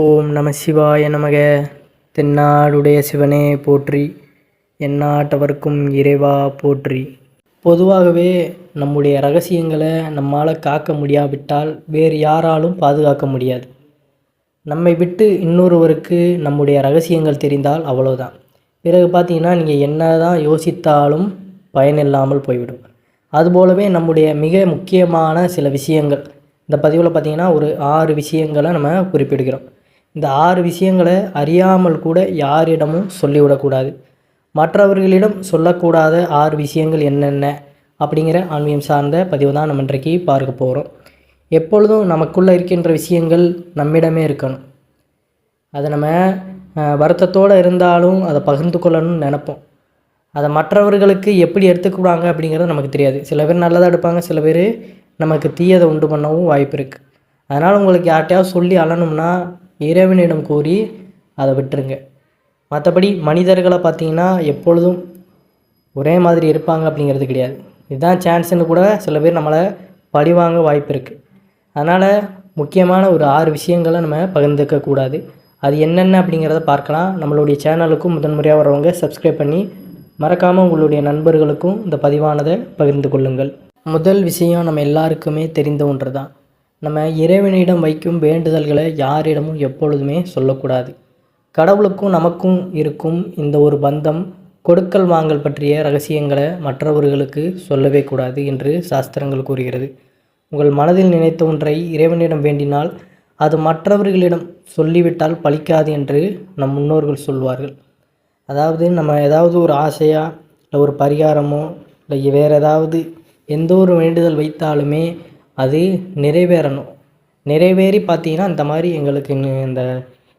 ஓம் நம சிவாய நமக. தென்னாடுடைய சிவனே போற்றி. எந்நாட்டவர்க்கும் இறைவா போற்றி. பொதுவாகவே நம்முடைய ரகசியங்களை நம்மால் காக்க முடியாவிட்டால் வேறு யாராலும் பாதுகாக்க முடியாது. நம்மை விட்டு இன்னொருவருக்கு நம்முடைய ரகசியங்கள் தெரிந்தால் அவ்வளோதான் பிறகு பார்த்தீங்கன்னா நீங்கள் என்ன தான் யோசித்தாலும் பயனில்லாமல் போய்விடும். அதுபோலவே நம்முடைய மிக முக்கியமான சில விஷயங்கள். இந்த பதிவில் பார்த்திங்கன்னா ஒரு ஆறு விஷயங்களை நம்ம குறிப்பிடுகிறோம். இந்த ஆறு விஷயங்களை அறியாமல் கூட யாரிடமும் சொல்லிவிடக்கூடாது. மற்றவர்களிடம் சொல்லக்கூடாத ஆறு விஷயங்கள் என்னென்ன அப்படிங்கிற ஆன்மீகம் சார்ந்த பதிவு தான் நம்ம இன்றைக்கு பார்க்க போகிறோம் எப்பொழுதும் நமக்குள்ளே இருக்கின்ற விஷயங்கள் நம்மிடமே இருக்கணும். அதை நம்ம வருத்தத்தோடு இருந்தாலும் அதை பகிர்ந்து கொள்ளணும்னு நினைப்போம். அதை மற்றவர்களுக்கு எப்படி எடுத்துக்கிறாங்க அப்படிங்கிறது நமக்கு தெரியாது. சில பேர் நல்லதாக எடுப்பாங்க சில பேர் நமக்கு தீயதை உண்டு பண்ணவும் வாய்ப்பு இருக்குது அதனால் உங்களுக்கு யார்கிட்டயாவது சொல்லி அழணும்னா இறைவனிடம் கூறி அதை விட்டுருங்க. மற்றபடி மனிதர்களை பார்த்தீங்கன்னா எப்பொழுதும் ஒரே மாதிரி இருப்பாங்க அப்படிங்கிறது கிடையாது. இதுதான் சான்ஸ்னு கூட சில பேர் நம்மளை பழிவாங்க வாய்ப்பு இருக்குது அதனால் முக்கியமான ஒரு ஆறு விஷயங்களை நம்ம பகிர்ந்துக்க கூடாது. அது என்னென்ன அப்படிங்கிறத பார்க்கலாம். நம்மளுடைய சேனலுக்கும் முதன்முறையாக வரவங்க சப்ஸ்கிரைப் பண்ணி மறக்காமல் உங்களுடைய நண்பர்களுக்கும் இந்த பதிவானதை பகிர்ந்து கொள்ளுங்கள். முதல் விஷயம் நம்ம எல்லாருக்குமே தெரிந்த ஒன்று தான் நம்ம இறைவனிடம் வைக்கும் வேண்டுதல்களை யாரிடமும் எப்பொழுதுமே சொல்லக்கூடாது. கடவுளுக்கும் நமக்கும் இருக்கும் இந்த ஒரு பந்தம் கொடுக்கல் வாங்கல் பற்றிய ரகசியங்களை மற்றவர்களுக்கு சொல்லவே கூடாது என்று சாஸ்திரங்கள் கூறுகிறது. உங்கள் மனதில் நினைத்த ஒன்றை இறைவனிடம் வேண்டினால் அது மற்றவர்களிடம் சொல்லிவிட்டால் பலிக்காது என்று நம் முன்னோர்கள் சொல்வார்கள். அதாவது நம்ம ஏதாவது ஒரு ஆசையாக இல்லை ஒரு பரிகாரமோ இல்லை வேறு ஏதாவது எந்த ஒரு வேண்டுதல் வைத்தாலுமே அது நிறைவேறணும். நிறைவேறி பார்த்தீங்கன்னா இந்த மாதிரி எங்களுக்கு இந்த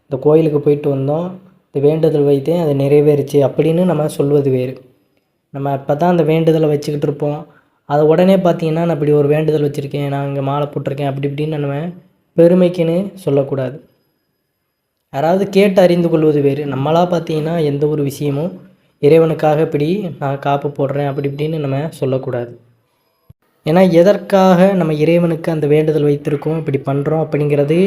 இந்த கோயிலுக்கு போயிட்டு வந்தோம். இந்த வேண்டுதல் வைத்தேன் அது நிறைவேறுச்சு அப்படின்னு நம்ம சொல்வது வேறு. நம்ம இப்போ தான் அந்த வேண்டுதலை வச்சுக்கிட்டு இருப்போம். அதை உடனே பார்த்தீங்கன்னா நான் இப்படி ஒரு வேண்டுதல் வச்சுருக்கேன் நான் இங்கே மாலை போட்டிருக்கேன் அப்படி இப்படின்னு நம்ம பெருமைக்குன்னு சொல்லக்கூடாது. யாராவது கேட்டு அறிந்து கொள்வது வேறு. நம்மளாக பார்த்தீங்கன்னா எந்த ஒரு விஷயமும் இறைவனுக்காக இப்படி நான் காப்பு போடுறேன் அப்படி இப்படின்னு நம்ம சொல்லக்கூடாது. ஏன்னா எதற்காக நம்ம இறைவனுக்கு அந்த வேண்டுதல் வைத்திருக்கோம் இப்படி பண்ணுறோம் அப்படிங்கிறது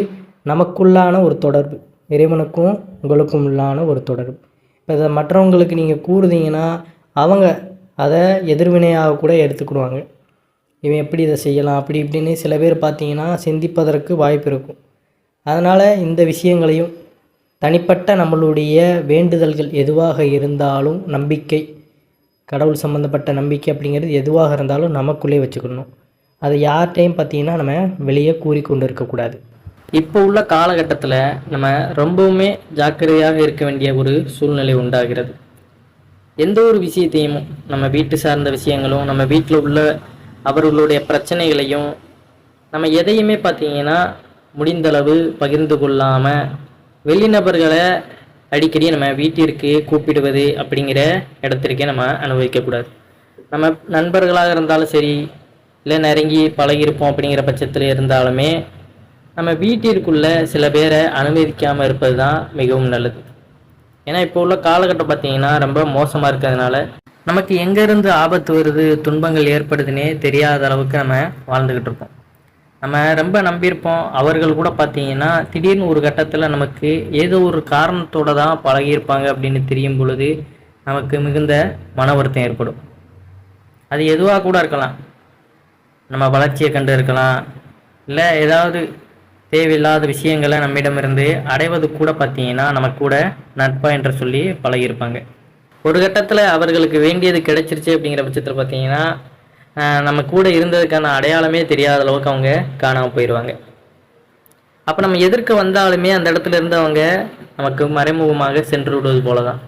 நமக்குள்ளான ஒரு தொடர்பு. இறைவனுக்கும் உங்களுக்கும் உள்ளான ஒரு தொடர்பு. இப்போ இதை மற்றவங்களுக்கு நீங்கள் கூறுதீங்கன்னா அவங்க அதை எதிர்வினையாக கூட எடுத்துக்கிடுவாங்க. இவன் எப்படி இதை செய்யலாம் அப்படி இப்படின்னு சில பேர் பார்த்தீங்கன்னா சிந்திப்பதற்கு வாய்ப்பு இருக்கும். அதனால் இந்த விஷயங்களையும் தனிப்பட்ட நம்மளுடைய வேண்டுதல்கள் எதுவாக இருந்தாலும் நம்பிக்கை கடவுள் சம்மந்தப்பட்ட நம்பிக்கை அப்படிங்கிறது எதுவாக இருந்தாலும் நமக்குள்ளே வச்சுக்கணும். அதை யார்கிட்டையும் பார்த்தீங்கன்னா நம்ம வெளியே கூறிக்கொண்டு இருக்கக்கூடாது இப்போ உள்ள காலகட்டத்தில் நம்ம ரொம்பவுமே ஜாக்கிரதையாக இருக்க வேண்டிய ஒரு சூழ்நிலை உண்டாகிறது. எந்த ஒரு விஷயத்தையும் நம்ம வீட்டு சார்ந்த விஷயங்களும் நம்ம வீட்டில் உள்ள அவர்களுடைய பிரச்சனைகளையும் நம்ம எதையுமே பார்த்தீங்கன்னா முடிந்தளவு பகிர்ந்து கொள்ளாமல் வெளிநபர்களை அடிக்கடி நம்ம வீட்டிற்கு கூப்பிடுவது அப்படிங்கிற இடத்திற்கே நம்ம அனுபவிக்கக்கூடாது. நம்ம நண்பர்களாக இருந்தாலும் சரி இல்லை நெருங்கி பழகியிருப்போம் அப்படிங்கிற பட்சத்தில் இருந்தாலுமே நம்ம வீட்டிற்குள்ள சில பேரை அனுமதிக்காமல் இருப்பது தான் மிகவும் நல்லது. ஏன்னா இப்போ உள்ள காலகட்டம் பார்த்தீங்கன்னா ரொம்ப மோசமாக இருக்கிறதுனால நமக்கு எங்கேருந்து ஆபத்து வருது துன்பங்கள் ஏற்படுதுன்னே தெரியாத அளவுக்கு நம்ம வாழ்ந்துக்கிட்டு இருப்போம். நம்ம ரொம்ப நம்பியிருப்போம். அவர்கள் கூட பார்த்தீங்கன்னா திடீர்னு ஒரு கட்டத்தில் நமக்கு ஏதோ ஒரு காரணத்தோடு தான் பழகியிருப்பாங்க அப்படின்னு தெரியும் பொழுது நமக்கு மிகுந்த மன வருத்தம் ஏற்படும். அது எதுவாக கூட இருக்கலாம். நம்ம வளர்ச்சியை கண்டு இருக்கலாம். இல்லை ஏதாவது தேவையில்லாத விஷயங்களை நம்மிடமிருந்து அடைவது கூட பார்த்தீங்கன்னா நம்ம கூட நட்பா என்று சொல்லி பழகியிருப்பாங்க. ஒரு கட்டத்தில் அவர்களுக்கு வேண்டியது கிடைச்சிருச்சு அப்படிங்கிற பட்சத்தில் பார்த்தீங்கன்னா நம்ம கூட இருந்ததுக்கான அடையாளமே தெரியாத அளவுக்கு அவங்க காணாமல் போயிடுவாங்க அப்போ நம்ம எதிர்க்க வந்தாலுமே அந்த இடத்துல இருந்து அவங்க நமக்கு மறைமுகமாக சென்று விடுவது போல தான்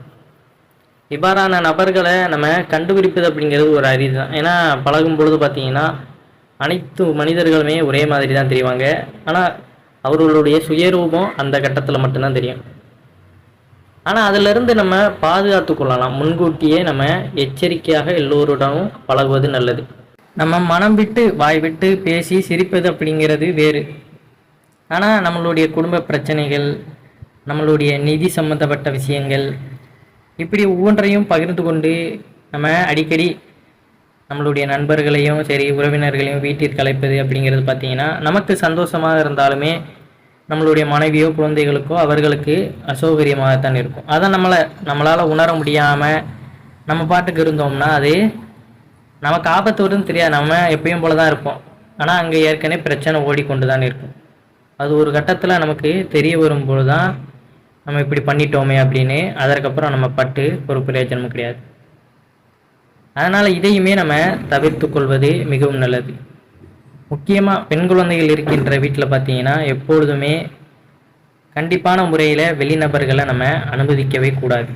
இவ்வாறான நபர்களை நம்ம கண்டுபிடிப்பது அப்படிங்கிறது ஒரு அறிவு தான் ஏன்னா பழகும் பொழுது பார்த்தீங்கன்னா அனைத்து மனிதர்களுமே ஒரே மாதிரி தான் தெரிவாங்க. ஆனால் அவர்களுடைய சுயரூபம் அந்த கட்டத்தில் மட்டும்தான் தெரியும். ஆனால் அதிலிருந்து நம்ம பாதுகாத்து கொள்ளலாம் முன்கூட்டியே நம்ம எச்சரிக்கையாக எல்லோருடனும் பழகுவது நல்லது. நம்ம மனம் விட்டு வாய் விட்டு பேசி சிரிப்பது அப்படிங்கிறது வேறு. ஆனால் நம்மளுடைய குடும்ப பிரச்சனைகள் நம்மளுடைய நிதி சம்பந்தப்பட்ட விஷயங்கள் இப்படி ஒவ்வொன்றையும் பகிர்ந்து கொண்டு நம்ம அடிக்கடி நம்மளுடைய நண்பர்களையும் சரி உறவினர்களையும் வீட்டிற்கு அழைப்பது அப்படிங்கிறது பார்த்திங்கன்னா நமக்கு சந்தோஷமாக இருந்தாலுமே நம்மளுடைய மனைவியோ குழந்தைகளுக்கோ அவர்களுக்கு அசௌகரியமாகத்தான் இருக்கும். அதை நம்மளை நம்மளால் உணர முடியாமல் நம்ம பாட்டுக்கு இருந்தோம்னா அது நமக்கு ஆபத்து வருதுன்னு தெரியாது. நம்ம எப்பயும் போல தான் இருப்போம். ஆனால் அங்கே ஏற்கனவே பிரச்சனை ஓடிக்கொண்டு தான் இருக்கும். அது ஒரு கட்டத்தில் நமக்கு தெரிய வரும்போது தான் நம்ம இப்படி பண்ணிட்டோமே அப்படின்னு அதற்கப்புறம் நம்ம பட்டு ஒரு பிரயோஜனமும் கிடையாது. அதனால் இதையுமே நம்ம தவிர்த்து கொள்வது மிகவும் நல்லது. முக்கியமாக பெண் குழந்தைகள் இருக்கின்ற வீட்டில் பார்த்தீங்கன்னா எப்பொழுதுமே கண்டிப்பான முறையில் வெளிநபர்களை நம்ம அனுமதிக்கவே கூடாது.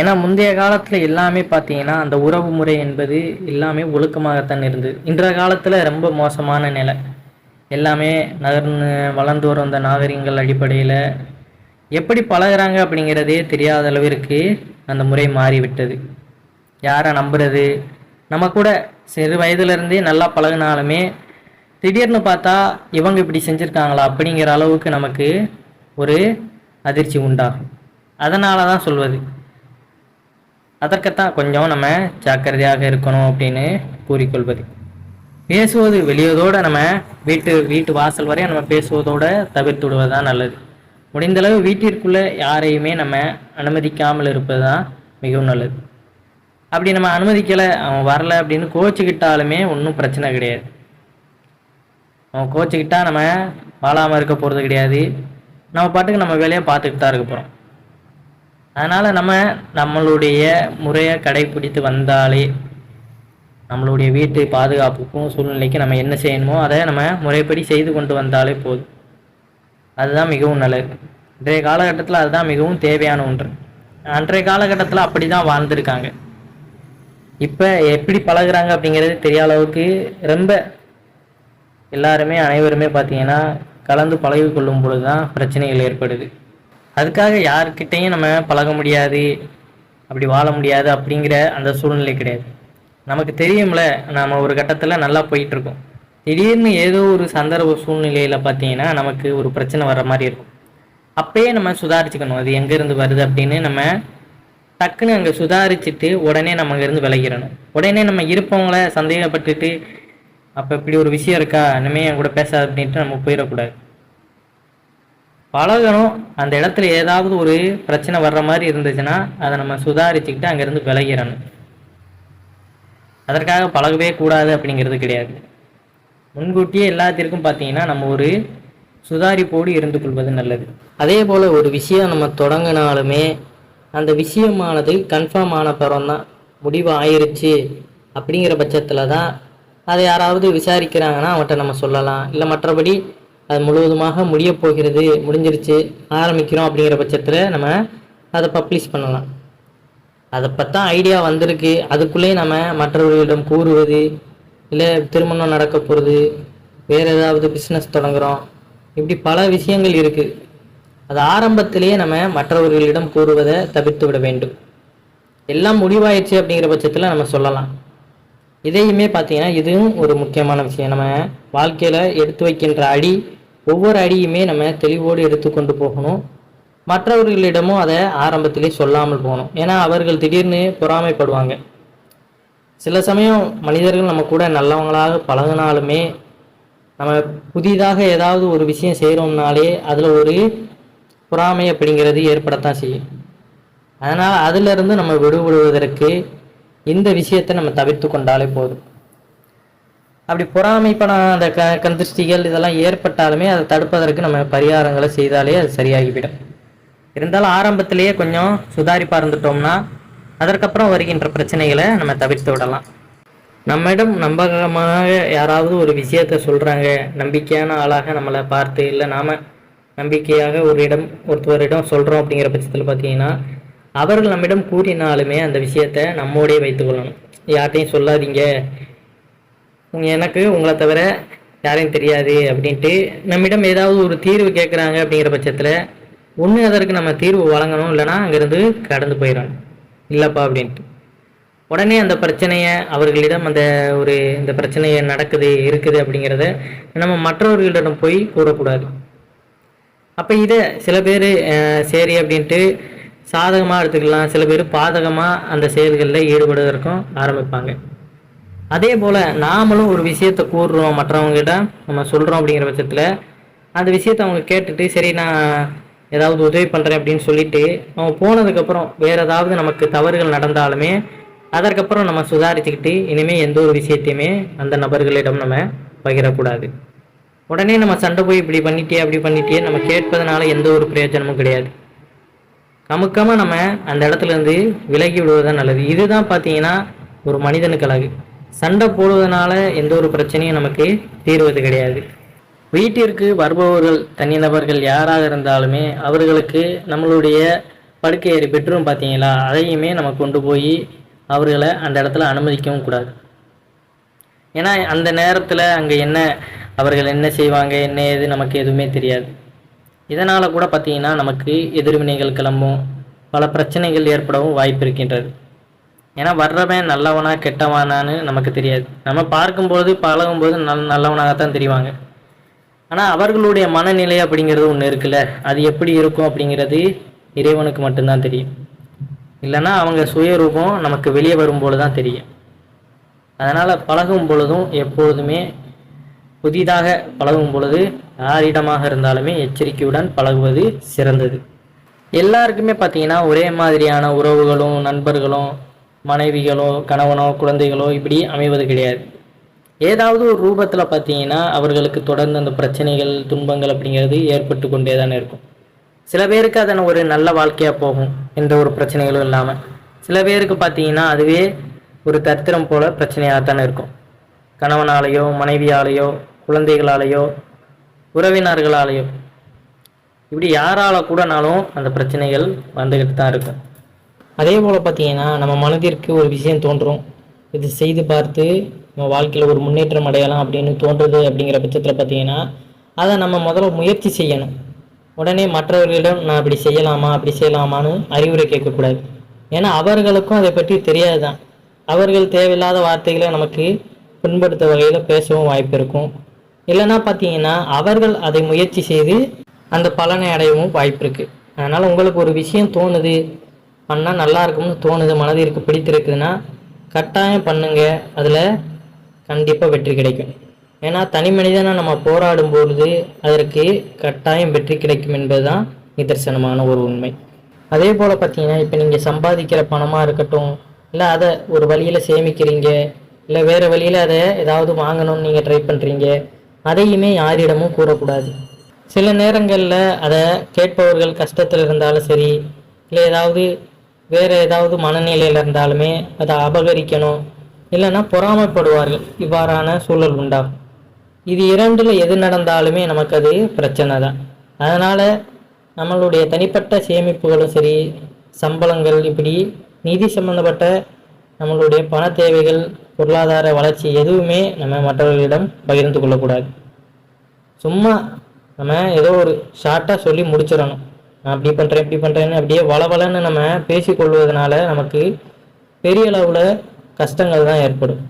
ஏன்னா முந்தைய காலத்தில் எல்லாமே பார்த்தீங்கன்னா அந்த உறவு முறை என்பது எல்லாமே ஒழுக்கமாகத்தான் இருந்தது. இன்றைய காலத்தில் ரொம்ப மோசமான நிலை. எல்லாமே நகர்ந்து வளர்ந்து வரும் அந்த நாகரிகங்கள் அடிப்படையில் எப்படி பழகுறாங்க அப்படிங்கிறதே தெரியாத அளவிற்கு அந்த முறை மாறிவிட்டது. யாரை நம்புறது? நம்ம கூட சிறு வயதுலேருந்தே நல்லா பழகுனாலுமே திடீர்னு பார்த்தா இவங்க இப்படி செஞ்சுருக்காங்களா அப்படிங்கிற அளவுக்கு நமக்கு ஒரு அதிர்ச்சி உண்டாகும். அதனால தான் சொல்வது. அதற்குத்தான் கொஞ்சம் நம்ம ஜாக்கிரதையாக இருக்கணும் அப்படின்னு கூறிக்கொள்வது. பேசுவது வெளியதோடு நம்ம வீட்டு வீட்டு வாசல் வரை நம்ம பேசுவதோடு தவிர்த்து விடுவது தான் நல்லது. முடிந்தளவு வீட்டிற்குள்ளே யாரையுமே நம்ம அனுமதிக்காமல் இருப்பது தான் மிகவும் நல்லது. அப்படி நம்ம அனுமதிக்கலை அவன் வரலை அப்படின்னு கோச்சிக்கிட்டாலுமே ஒன்றும் பிரச்சனை கிடையாது. அவன் கோச்சிக்கிட்டா நம்ம வாழாமல் இருக்க போகிறது கிடையாது. நம்ம பாட்டுக்கு நம்ம வேலையை பார்த்துக்கிட்டு தான் இருக்க போகிறோம் அதனால் நம்ம நம்மளுடைய முறையை கடைப்பிடித்து வந்தாலே நம்மளுடைய வீட்டு பாதுகாப்புக்கும் சூழ்நிலைக்கும் நம்ம என்ன செய்யணுமோ அதை நம்ம முறைப்படி செய்து கொண்டு வந்தாலே போதும். அதுதான் மிகவும் நல்லது. இன்றைய காலகட்டத்தில் அதுதான் மிகவும் தேவையான ஒன்று. அன்றைய காலகட்டத்தில் அப்படி தான் வாழ்ந்திருக்காங்க. இப்போ எப்படி பழகுறாங்க அப்படிங்கிறது தெரியாத அளவுக்கு ரொம்ப எல்லாருமே அனைவருமே பார்த்தீங்கன்னா கலந்து பழகி கொள்ளும் பொழுது தான் பிரச்சனைகள் ஏற்படுது. அதுக்காக யார்கிட்டையும் நம்ம பழக முடியாது அப்படி வாழ முடியாது அப்படிங்கிற அந்த சூழ்நிலை கிடையாது. நமக்கு தெரியும்ல நாம் ஒரு கட்டத்தில் நல்லா போயிட்டுருக்கோம். திடீர்னு ஏதோ ஒரு சந்தர்ப்ப சூழ்நிலையில் பார்த்தீங்கன்னா நமக்கு ஒரு பிரச்சனை வர்ற மாதிரி இருக்கும். அப்பயே நம்ம சுதாரிச்சுக்கணும் அது எங்கேருந்து வருது அப்படின்னு நம்ம டக்குன்னு அங்கே சுதாரிச்சுட்டு உடனே நம்ம அங்கேருந்து விலகிடணும். உடனே நம்ம இருப்பவங்கள சந்தேகப்பட்டுட்டு அப்போ இப்படி ஒரு விஷயம் இருக்கா? இனிமேல் என் கூட பேசாது அப்படின்ட்டு நம்ம போயிடக்கூடாது. பழகணும். அந்த இடத்துல ஏதாவது ஒரு பிரச்சனை வர்ற மாதிரி இருந்துச்சுன்னா அதை நம்ம சுதாரிச்சுக்கிட்டு அங்கேருந்து விலகிறணும் அதற்காக பழகவே கூடாது அப்படிங்கிறது கிடையாது. முன்கூட்டியே எல்லாத்திற்கும் பார்த்தீங்கன்னா நம்ம ஒரு சுதாரிப்போடு இருந்து கொள்வது நல்லது. அதே போல் ஒரு விஷயம் நம்ம தொடங்கினாலுமே அந்த விஷயமானது கன்ஃபார்ம் ஆன பிறந்தான் முடிவு ஆயிருச்சு அப்படிங்கிற பட்சத்தில் தான் அதை யாராவது விசாரிக்கிறாங்கன்னா அவன்கிட்ட நம்ம சொல்லலாம். இல்லை மற்றபடி அது முழுவதுமாக முடிய போகிறது முடிஞ்சிருச்சு ஆரம்பிக்கிறோம் அப்படிங்கிற பட்சத்தில் நம்ம அதை பப்ளிஷ் பண்ணலாம். அதை பற்றா ஐடியா வந்திருக்கு. அதுக்குள்ளேயே நம்ம மற்றவர்களிடம் கூறுவது இல்லை திருமணம் நடக்க போகிறது வேறு ஏதாவது பிஸ்னஸ் தொடங்குகிறோம் இப்படி பல விஷயங்கள் இருக்குது அது ஆரம்பத்திலேயே நம்ம மற்றவர்களிடம் கூறுவதை தவிர்த்து விட வேண்டும். எல்லாம் முடிவாயிடுச்சு அப்படிங்கிற பட்சத்தில் நம்ம சொல்லலாம். இதையுமே பார்த்தீங்கன்னா இதுவும் ஒரு முக்கியமான விஷயம். நம்ம வாழ்க்கையில் எடுத்து வைக்கின்ற அடி ஒவ்வொரு அடியுமே நம்ம தெளிவோடு எடுத்துக்கொண்டு போகணும். மற்றவர்களிடமும் அதை ஆரம்பத்திலே சொல்லாமல் போகணும். ஏன்னா அவர்கள் திடீர்னு பொறாமைப்படுவாங்க. சில சமயம் மனிதர்கள் நம்ம கூட நல்லவங்களாக பழகினாலுமே நம்ம புதிதாக ஏதாவது ஒரு விஷயம் செய்கிறோம்னாலே அதில் ஒரு பொறாமை அப்படிங்கிறது ஏற்படத்தான் செய்யும். அதனால் அதிலிருந்து நம்ம விடுபடுவதற்கு இந்த விஷயத்தை நம்ம தவிர்த்து கொண்டாலே போதும். அப்படி பொறாமைப்படம் அந்த க கந்திருஷ்டிகள் இதெல்லாம் ஏற்பட்டாலுமே அதை தடுப்பதற்கு நம்ம பரிகாரங்களை செய்தாலே அது சரியாகிவிடும். இருந்தாலும் ஆரம்பத்திலேயே கொஞ்சம் சுதாரிப்பாக இருந்துட்டோம்னா அதற்கப்புறம் வருகின்ற பிரச்சனைகளை நம்ம தவிர்த்து விடலாம். நம்மிடம் நம்பகமாக யாராவது ஒரு விஷயத்த சொல்கிறாங்க நம்பிக்கையான ஆளாக நம்மளை பார்த்து இல்லை நாம் நம்பிக்கையாக ஒரு இடம் ஒருத்தவரிடம் சொல்கிறோம் அப்படிங்கிற பட்சத்தில் பார்த்தீங்கன்னா அவர்கள் நம்மிடம் கூறினாலுமே அந்த விஷயத்த நம்மோடே வைத்துக்கொள்ளணும் யார்கிட்டையும் சொல்லாதீங்க. உங்க எனக்கு உங்களை தவிர யாரையும் தெரியாது அப்படின்ட்டு நம்மிடம் ஏதாவது ஒரு தீர்வு கேட்குறாங்க அப்படிங்கிற பட்சத்தில் ஒன்று அதற்கு நம்ம தீர்வு வழங்கணும் இல்லைன்னா அங்கேருந்து கடந்து போயிடணும். இல்லைப்பா அப்படின்ட்டு. உடனே அந்த பிரச்சனையை அவர்களிடம் அந்த ஒரு இந்த பிரச்சனையை நடக்குது இருக்குது அப்படிங்கிறத நம்ம மற்றவர்களிடம் போய் கூறக்கூடாது. அப்போ இதை சில பேர் சரி அப்படின்ட்டு சாதகமாக எடுத்துக்கலாம். சில பேர் பாதகமாக அந்த செயல்களில் ஈடுபடுவதற்கும் ஆரம்பிப்பாங்க. அதே போல் நாமளும் ஒரு விஷயத்தை கூறுறோம். மற்றவங்ககிட்ட நம்ம சொல்கிறோம் அப்படிங்கிற பட்சத்தில் அந்த விஷயத்தை அவங்க கேட்டுட்டு சரி நான் ஏதாவது உதவி பண்ணுறேன் அப்படின்னு சொல்லிட்டு அவங்க போனதுக்கப்புறம் வேறு ஏதாவது நமக்கு தவறுகள் நடந்தாலுமே அதற்கப்புறம் நம்ம சுதாரிச்சுக்கிட்டு இனிமேல் எந்த ஒரு விஷயத்தையுமே அந்த நபர்களிடம் நம்ம பகிரக்கூடாது. உடனே நம்ம சண்டை போய் இப்படி பண்ணிட்டே அப்படி பண்ணிட்டே நம்ம கேட்பதனால எந்த ஒரு பிரயோஜனமும் கிடையாது. கமுக்கமாக நம்ம அந்த இடத்துலேருந்து விலகி விடுவது நல்லது. இதுதான் பார்த்தீங்கன்னா ஒரு மனிதனுக்கு அழகு. சண்டை போடுவதனால எந்த ஒரு பிரச்சனையும் நமக்கு தீர்வது கிடையாது. வீட்டிற்கு வருபவர்கள் தனிநபர்கள் யாராக இருந்தாலுமே அவர்களுக்கு நம்மளுடைய படுக்கை அறை பெட்ரூம் பார்த்தீங்களா அதையுமே நம்ம கொண்டு போய் அவர்களை அந்த இடத்துல அனுமதிக்கவும் கூடாது. ஏன்னா அந்த நேரத்தில் அங்கே என்ன அவர்கள் என்ன செய்வாங்க என்ன ஏது நமக்கு எதுவுமே தெரியாது. இதனால் கூட பார்த்தீங்கன்னா நமக்கு எதிர்வினைகள் கிளம்பும் பல பிரச்சனைகள் ஏற்படவும் வாய்ப்பு இருக்கின்றது. ஏன்னா வர்றவன் நல்லவனா கெட்டவனான்னு நமக்கு தெரியாது. நம்ம பார்க்கும்போது பழகும்போது நல் நல்லவனாகத்தான் தெரிவாங்க. ஆனால் அவர்களுடைய மனநிலை அப்படிங்கிறது ஒன்று இருக்குல்ல? அது எப்படி இருக்கும் அப்படிங்கிறது இறைவனுக்கு மட்டும்தான் தெரியும். இல்லைன்னா அவங்க சுயரூபம் நமக்கு வெளியே வரும்பொழுது தான் தெரியும். அதனால் பழகும் பொழுதும் எப்பொழுதுமே புதிதாக பழகும் பொழுது யாரிடமாக இருந்தாலுமே எச்சரிக்கையுடன் பழகுவது சிறந்தது. எல்லாருக்குமே பார்த்தீங்கன்னா ஒரே மாதிரியான உறவுகளும் நண்பர்களும் மனைவிகளோ கணவனோ குழந்தைகளோ இப்படி அமைவது கிடையாது. ஏதாவது ஒரு ரூபத்தில் பார்த்தீங்கன்னா அவர்களுக்கு தொடர்ந்து அந்த பிரச்சனைகள் துன்பங்கள் அப்படிங்கிறது ஏற்பட்டு கொண்டே தானே இருக்கும். சில பேருக்கு அதன் ஒரு நல்ல வாழ்க்கையாக போகும் எந்த ஒரு பிரச்சனைகளும் இல்லாமல் சில பேருக்கு பார்த்தீங்கன்னா அதுவே ஒரு தத்திரம் போல பிரச்சனையாகத்தானே இருக்கும். கணவனாலேயோ மனைவியாலேயோ குழந்தைகளாலேயோ உறவினர்களாலேயோ. இப்படி யாரால கூடனாலும் அந்த பிரச்சனைகள் வந்துக்கிட்டு தான் இருக்கும் அதே போல் பார்த்தீங்கன்னா நம்ம மனதிற்கு ஒரு விஷயம் தோன்றும். இது செய்து பார்த்து நம்ம வாழ்க்கையில் ஒரு முன்னேற்றம் அடையலாம் அப்படின்னு தோன்றுது அப்படிங்கிற பட்சத்தில் பார்த்தீங்கன்னா அதை நம்ம முதல்ல முயற்சி செய்யணும். உடனே மற்றவர்களிடம் நான் இப்படி செய்யலாமா? அப்படி செய்யலாமான்னு அறிவுரை கேட்கக்கூடாது. ஏன்னா அவர்களுக்கும் அதை பற்றி தெரியாது தான் அவர்கள் தேவையில்லாத வார்த்தைகளை நமக்கு புண்படுத்த வகையில் பேசவும் வாய்ப்பு இருக்கும். இல்லைன்னா பார்த்தீங்கன்னா அவர்கள் அதை முயற்சி செய்து அந்த பலனை அடையவும் வாய்ப்பு இருக்குது அதனால் உங்களுக்கு ஒரு விஷயம் தோணுது பண்ணால் நல்லா இருக்கும்னு தோணுது மனதிற்கு பிடித்திருக்குதுன்னா கட்டாயம் பண்ணுங்க. அதில் கண்டிப்பாக வெற்றி கிடைக்கும். ஏன்னா தனி மனிதனாக நம்ம போராடும் பொழுது அதற்கு கட்டாயம் வெற்றி கிடைக்கும் என்பது தான் நிதர்சனமான ஒரு உண்மை. அதே போல் பார்த்தீங்கன்னா இப்போ நீங்கள் சம்பாதிக்கிற பணமாக இருக்கட்டும் இல்லை அதை ஒரு வழியில் சேமிக்கிறீங்க இல்லை வேறு வழியில் அதை ஏதாவது வாங்கணும்னு நீங்கள் ட்ரை பண்ணுறீங்க அதையுமே யாரிடமும் கூறக்கூடாது. சில நேரங்களில் அதை கேட்பவர்கள் கஷ்டத்தில் இருந்தாலும் சரி இல்லை ஏதாவது வேறு ஏதாவது மனநிலையில் இருந்தாலுமே அதை அபகரிக்கணும் இல்லைன்னா பொறாமைப்படுவார்கள். இவ்வாறான சூழல் உண்டாகும். இது இரண்டில் எது நடந்தாலுமே நமக்கு அது பிரச்சனை தான். அதனால் நம்மளுடைய தனிப்பட்ட சேமிப்புகளும் சரி சம்பளங்கள் இப்படி நிதி சம்பந்தப்பட்ட நம்மளுடைய பண தேவைகள் பொருளாதார வளர்ச்சி எதுவுமே நம்ம மற்றவர்களிடம் பகிர்ந்து கொள்ளக்கூடாது. சும்மா நம்ம ஏதோ ஒரு ஷார்ட்டாக சொல்லி முடிச்சிடணும். நான் அப்படி பண்ணுறேன் இப்படி பண்ணுறேன்னு அப்படியே வளவலன்னு நம்ம பேசிக்கொள்வதனால நமக்கு பெரிய அளவில் கஷ்டங்கள் தான் ஏற்படும்.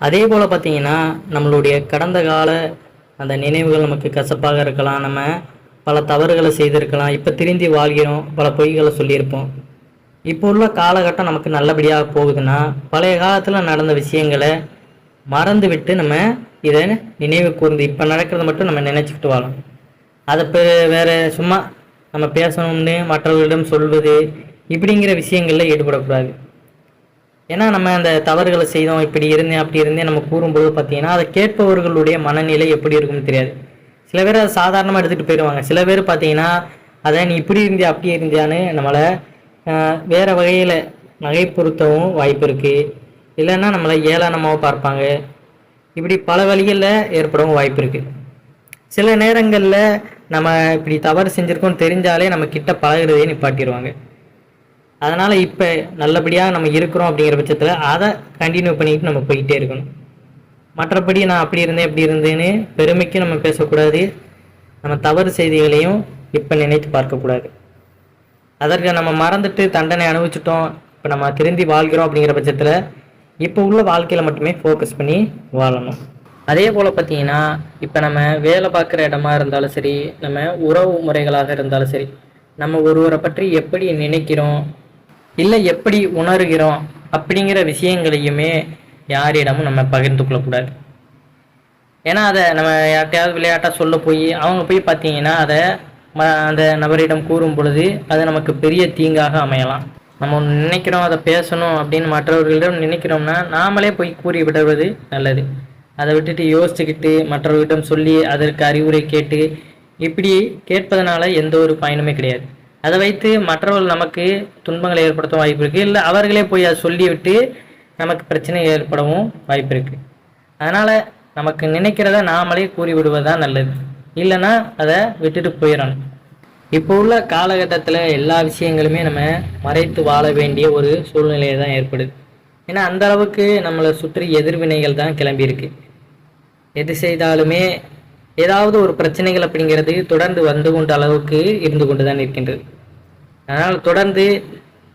அதே போல் பார்த்திங்கன்னா நம்மளுடைய கடந்த கால அந்த நினைவுகள் நமக்கு கசப்பாக இருக்கலாம். நம்ம பல தவறுகளை செய்திருக்கலாம். இப்போ திருந்தி வாழ்கிறோம். பல பொய்களை சொல்லியிருப்போம். இப்போ உள்ள காலகட்டம் நமக்கு நல்லபடியாக போகுதுன்னா பழைய காலத்தில் நடந்த விஷயங்களை மறந்து விட்டு நம்ம இதை நினைவு கூர்ந்து இப்போ நடக்கிறத மட்டும் நம்ம நினச்சிக்கிட்டு வாழணும். அதை இப்போ வேறு சும்மா நம்ம பேசணும்னு மற்றவர்களிடம் சொல்வது இப்படிங்கிற விஷயங்களில் ஈடுபடக்கூடாது. ஏன்னா நம்ம அந்த தவறுகளை செய்தோம் இப்படி இருந்தேன் அப்படி இருந்தேன் நம்ம கூறும்போது பார்த்தீங்கன்னா அதை கேட்பவர்களுடைய மனநிலை எப்படி இருக்கும்னு தெரியாது. சில பேர் அதை சாதாரணமாக எடுத்துகிட்டு போயிடுவாங்க. சில பேர் பார்த்தீங்கன்னா அதை நீ இப்படி இருந்தியா அப்படி இருந்தியான்னு நம்மளை வேறு வகையில் நகை பொருத்தவும் வாய்ப்பு இருக்குது இல்லைன்னா நம்மளை ஏளனமாக பார்ப்பாங்க. இப்படி பல வழிகளில் ஏற்படவும் வாய்ப்பு இருக்குது சில நேரங்களில் நம்ம இப்படி தவறு செஞ்சுருக்கோம்னு தெரிஞ்சாலே நம்ம கிட்ட பழகிறதே நிப்பாட்டிடுவாங்க அதனால் இப்போ நல்லபடியாக நம்ம இருக்கிறோம் அப்படிங்கிற பட்சத்தில் அதை கண்டினியூ பண்ணிட்டு நம்ம போய்கிட்டே இருக்கணும். மற்றபடி நான் அப்படி இருந்தேன் இப்படி இருந்தேன்னு பெருமைக்கு நம்ம பேசக்கூடாது. நம்ம தவறு செய்திகளையும் இப்போ நினைத்து பார்க்கக்கூடாது. அதற்கு நம்ம மறந்துட்டு தண்டனை அனுபவிச்சிட்டோம். இப்போ நம்ம திருந்தி வாழ்கிறோம் அப்படிங்கிற பட்சத்தில் இப்போ உள்ள வாழ்க்கையில் மட்டுமே ஃபோக்கஸ் பண்ணி வாழணும். அதே போல் பார்த்தீங்கன்னா இப்போ நம்ம வேலை பார்க்குற இடமா இருந்தாலும் சரி நம்ம உறவு முறைகளாக இருந்தாலும் சரி நம்ம ஒருவரை பற்றி எப்படி நினைக்கிறோம் இல்லை எப்படி உணர்கிறோம் அப்படிங்கிற விஷயங்களையுமே யாரிடமும் நம்ம பகிர்ந்து கொள்ளக்கூடாது ஏன்னா அதை நம்ம யார்கிட்டையாவது விளையாட்டாக சொல்ல போய் அவங்க போய் பார்த்தீங்கன்னா அதை அந்த நபரிடம் கூறும் பொழுது அது நமக்கு பெரிய தீங்காக அமையலாம். நம்ம ஒன்று நினைக்கிறோம் அதை பேசணும் அப்படின்னு மற்றவர்களிடம் நினைக்கிறோம்னா நாமளே போய் கூறி விடுவது நல்லது. அதை விட்டுட்டு யோசிச்சுக்கிட்டு மற்றவர்களிடம் சொல்லி அதற்கு அறிவுரை கேட்டு இப்படி கேட்பதனால எந்த ஒரு பயனுமே கிடையாது. அதை வைத்து மற்றவர்கள் நமக்கு துன்பங்களை ஏற்படுத்த வாய்ப்பு இருக்குது இல்லை அவர்களே போய் அதை சொல்லிவிட்டு நமக்கு பிரச்சனை ஏற்படவும் வாய்ப்பு இருக்குது அதனால் நமக்கு நினைக்கிறத நாமளே கூறி விடுவதுதான் நல்லது. இல்லைன்னா அதை விட்டுட்டு போயிடணும் இப்போ உள்ள காலகட்டத்தில் எல்லா விஷயங்களுமே நம்ம மறைத்து வாழ வேண்டிய ஒரு சூழ்நிலையை தான் ஏற்படுது. ஏன்னா அந்த அளவுக்கு நம்மளை சுற்றி எதிர்வினைகள் தான் கிளம்பியிருக்கு. எது செய்தாலுமே ஏதாவது ஒரு பிரச்சனைகள் அப்படிங்கிறது தொடர்ந்து வந்து கொண்ட அளவுக்கு இருந்து கொண்டு தான் இருக்கின்றது அதனால் தொடர்ந்து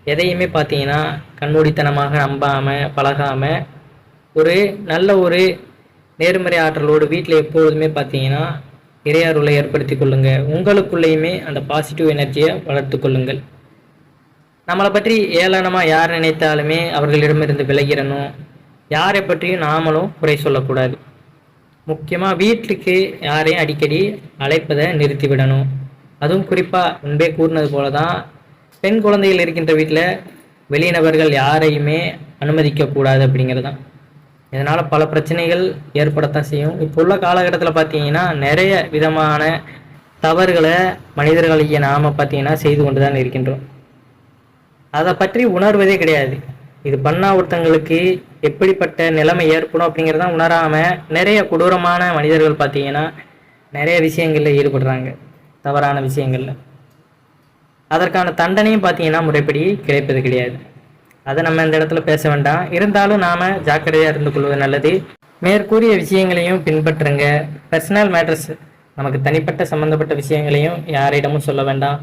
எதையுமே பார்த்தீங்கன்னா கண்மூடித்தனமாக நம்பாமல் பழகாமல் ஒரு நல்ல ஒரு நேர்மறை ஆற்றலோடு வீட்டில் எப்பொழுதுமே பார்த்தீங்கன்னா இறையாருளை ஏற்படுத்தி கொள்ளுங்க. உங்களுக்குள்ளேயுமே அந்த பாசிட்டிவ் எனர்ஜியை வளர்த்து கொள்ளுங்கள். நம்மளை பற்றி ஏளனமாக யார் நினைத்தாலுமே அவர்களிடமிருந்து விலகிடணும். யாரை பற்றியும் நாமளும் குறை சொல்லக்கூடாது. முக்கியமாக வீட்டுக்கு யாரையும் அடிக்கடி அழைப்பதை நிறுத்திவிடணும். அதுவும் குறிப்பாக முன்பே கூறினது போல தான் பெண் குழந்தைகள் இருக்கின்ற வீட்டில் வெளிநபர்கள் யாரையுமே அனுமதிக்கக்கூடாது அப்படிங்கிறது தான் இதனால் பல பிரச்சனைகள் ஏற்படத்தான் செய்யும். இப்போ உள்ள காலகட்டத்தில் பார்த்தீங்கன்னா நிறைய விதமான தவறுகளை மனிதர்களைய நாம் பார்த்தீங்கன்னா செய்து கொண்டு தான் இருக்கின்றோம். அதை பற்றி உணர்வதே கிடையாது. இது பண்ணா ஒருத்தங்களுக்கு எப்படிப்பட்ட நிலைமை ஏற்படும் அப்படிங்கிறத உணராமல் நிறைய கொடூரமான மனிதர்கள் பார்த்தீங்கன்னா நிறைய விஷயங்களில் ஈடுபடுறாங்க. தவறான விஷயங்களில். அதற்கான தண்டனையும் பார்த்தீங்கன்னா முறைப்படி கிடைப்பது கிடையாது. அதை நம்ம இந்த இடத்துல பேச வேண்டாம். இருந்தாலும் நாம் ஜாக்கிரதையாக இருந்து கொள்வது நல்லது. மேற்கூறிய விஷயங்களையும் பின்பற்றுங்க. பர்சனல் மேட்டர்ஸ் நமக்கு தனிப்பட்ட சம்மந்தப்பட்ட விஷயங்களையும் யாரிடமும் சொல்ல வேண்டாம்.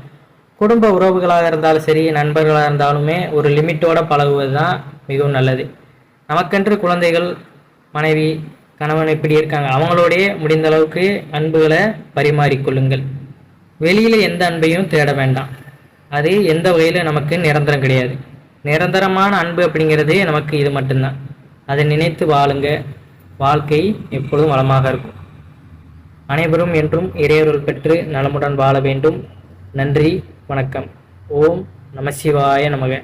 குடும்ப உறவுகளாக இருந்தாலும் சரி நண்பர்களாக இருந்தாலுமே ஒரு லிமிட்டோட பழகுவது தான் மிகவும் நல்லது. நமக்கென்று குழந்தைகள் மனைவி கணவன் இப்படி இருக்காங்க. அவங்களோடைய முடிந்த அளவுக்கு அன்புகளை பரிமாறிக்கொள்ளுங்கள். வெளியில் எந்த அன்பையும் தேட வேண்டாம். அது எந்த வகையில் நமக்கு நிரந்தரம் கிடையாது. நிரந்தரமான அன்பு அப்படிங்கிறது நமக்கு இது மட்டும்தான். அதை நினைத்து வாழுங்க. வாழ்க்கை எப்பொழுதும் வளமாக இருக்கும். அனைவரும் என்றும் இறையொருள் பெற்று நலமுடன் வாழ வேண்டும். நன்றி வணக்கம். ஓம் நமசிவாய நமக.